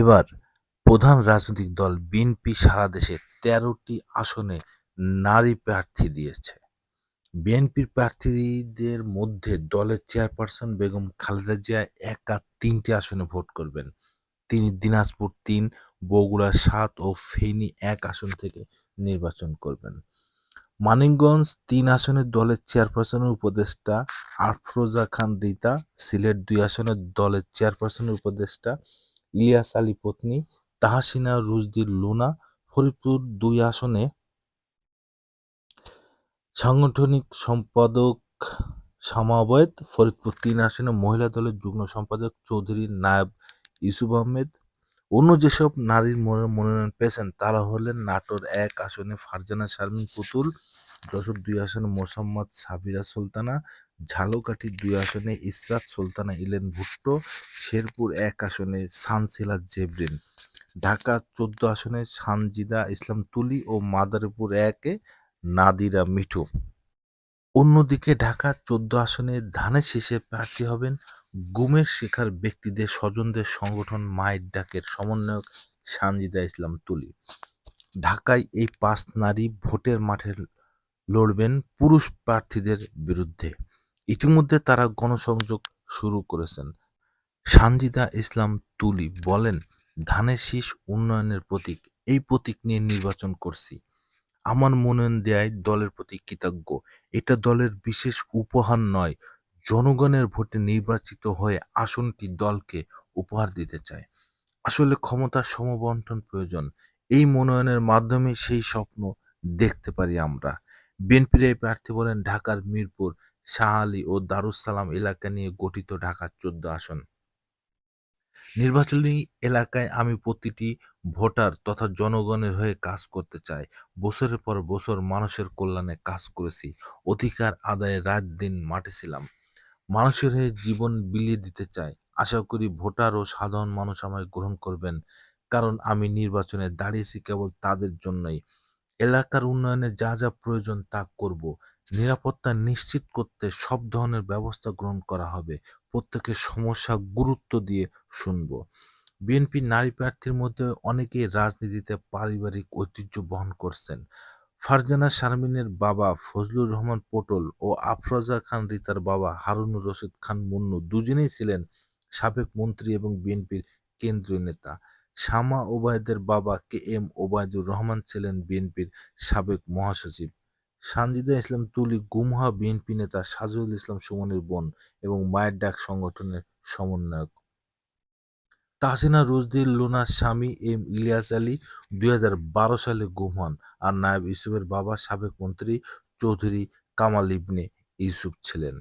এবার প্রধান রাজনৈতিক দল বিএনপি সারা দেশে তেরোটি আসনে নারী প্রার্থী দিয়েছে। বিএনপির প্রার্থীদের মধ্যে দলের চেয়ারপারসন বেগম খালেদা জিয়া একা তিনটি আসনে ভোট করবেন। তিনি দিনাজপুর তিন, বগুড়া সাত ও ফেনী এক আসন থেকে নির্বাচন করবেন। মানিকগঞ্জ তিন আসনে দলের চেয়ারপারসনের উপদেষ্টা আফরোজা খান রিতা, সিলেট দুই আসনে দলের চেয়ারপারসনের উপদেষ্টা ইলিয়াস আলী পত্নী, তাহসিনা রুজদির লুনা, ফরিদপুর দুই আসনে সাংগঠনিক সম্পাদক সামাবয়েত ফরিদপুর তিন আসনে মহিলা দলের যুগ্ম সম্পাদক চৌধুরী নায়েব ইউসুফ আহমেদ। অন্য যেসব নারীর মনোনয়ন পেয়েছেন, তারা হলেন নাটোর এক আসনে ফারজানা শারমিন পুতুল, যশোর দুই আসনে মোসাম্মদ সাবিরা সুলতানা ঝালকাঠি দুই আসনে, ইসরাত, সুলতানা ইলেন ভুট্টো, শেরপুর এক আসনে সানসিলা জেবরিন। ঢাকা চোদ্দ আসনে, সানজিদা ইসলাম তুলি ও মাদারীপুর একে নাদিরা মিঠু। অন্যদিকে ঢাকা চোদ্দ আসনে ধানের শীষে প্রার্থী হবেন গুমের শিকার ব্যক্তিদের স্বজনদের সংগঠন মায়ের ডাকের সমন্বয়ক সানজিদা ইসলাম তুলি। ঢাকায় এই পাঁচ নারী ভোটের মাঠে লড়বেন পুরুষ প্রার্থীদের বিরুদ্ধে। ইতিমধ্যে তারা গণসংযোগ শুরু করেছেন। সানজিদা ইসলাম তুলি বলেন, ধানের শীষ উন্নয়নের প্রতীক, এই প্রতীক নিয়ে নির্বাচন করছি। আমার মনোনয়ন দেয় দলের প্রতি কৃতজ্ঞ। এটা দলের বিশেষ উপহার নয়, জনগণের ভোটে নির্বাচিত হয়ে আসনটি দলকে উপহার দিতে চায়। আসলে ক্ষমতার সমবন্টন প্রয়োজন। এই মনোনয়নের মাধ্যমে সেই স্বপ্ন দেখতে পারি আমরা। বিএনপির এই প্রার্থী বলেন, ঢাকার মিরপুর শাহ আলী ও দারুসালাম এলাকা নিয়ে গঠিত ঢাকার চোদ্দ আসন। নির্বাচনী এলাকায় আমি প্রতিটি ভোটার তথা জনগণের হয়ে কাজ করতে চাই। বছরের পর বছর মানুষের কল্যাণে কাজ করেছি। অধিকার আদায়ে রাত দিন মাঠে ছিলাম। মানুষের হয়ে জীবন বিলিয়ে দিতে চাই। আশা করি ভোটার ও সাধারণ মানুষ আমায় গ্রহণ করবেন। কারণ আমি নির্বাচনে দাঁড়িয়েছি কেবল তাদের জন্যই। এলাকার উন্নয়নে যা যা প্রয়োজন তা করব। নিরাপত্তা নিশ্চিত করতে সব ধরনের ব্যবস্থা গ্রহণ করা হবে। প্রত্যেকের সমস্যা গুরুত্ব দিয়ে শুনব। বিএনপি নারী প্রার্থীর মধ্যে অনেকেই রাজনীতিতে পারিবারিক ঐতিহ্য বহন করছেন। ফারজানা শারমিনের বাবা ফজলুর রহমান পটল ও আফরোজা খান রিতার বাবা হারুনুর রশিদ খান মুন্নু দুজনেই ছিলেন সাবেক মন্ত্রী এবং বিএনপির কেন্দ্রীয় নেতা। শামা ওবায়দের বাবা কে এম ওবায়দুর রহমান ছিলেন বিএনপির সাবেক মহাসচিব। সানজিদা ইসলাম তুলি গুমহা বিএনপি নেতা সাজুল ইসলাম সুমনের বোন এবং মায়ের ডাক সংগঠনের সমন্বয়ক। তাহসিনা রুজদির লুনার স্বামী এম ইলিয়াস আলী দুই হাজার বারো সালে গুম হন আর নায়েব ইউসুফের বাবা সাবেক মন্ত্রী চৌধুরী কামাল ইবনে ইউসুফ ছিলেন।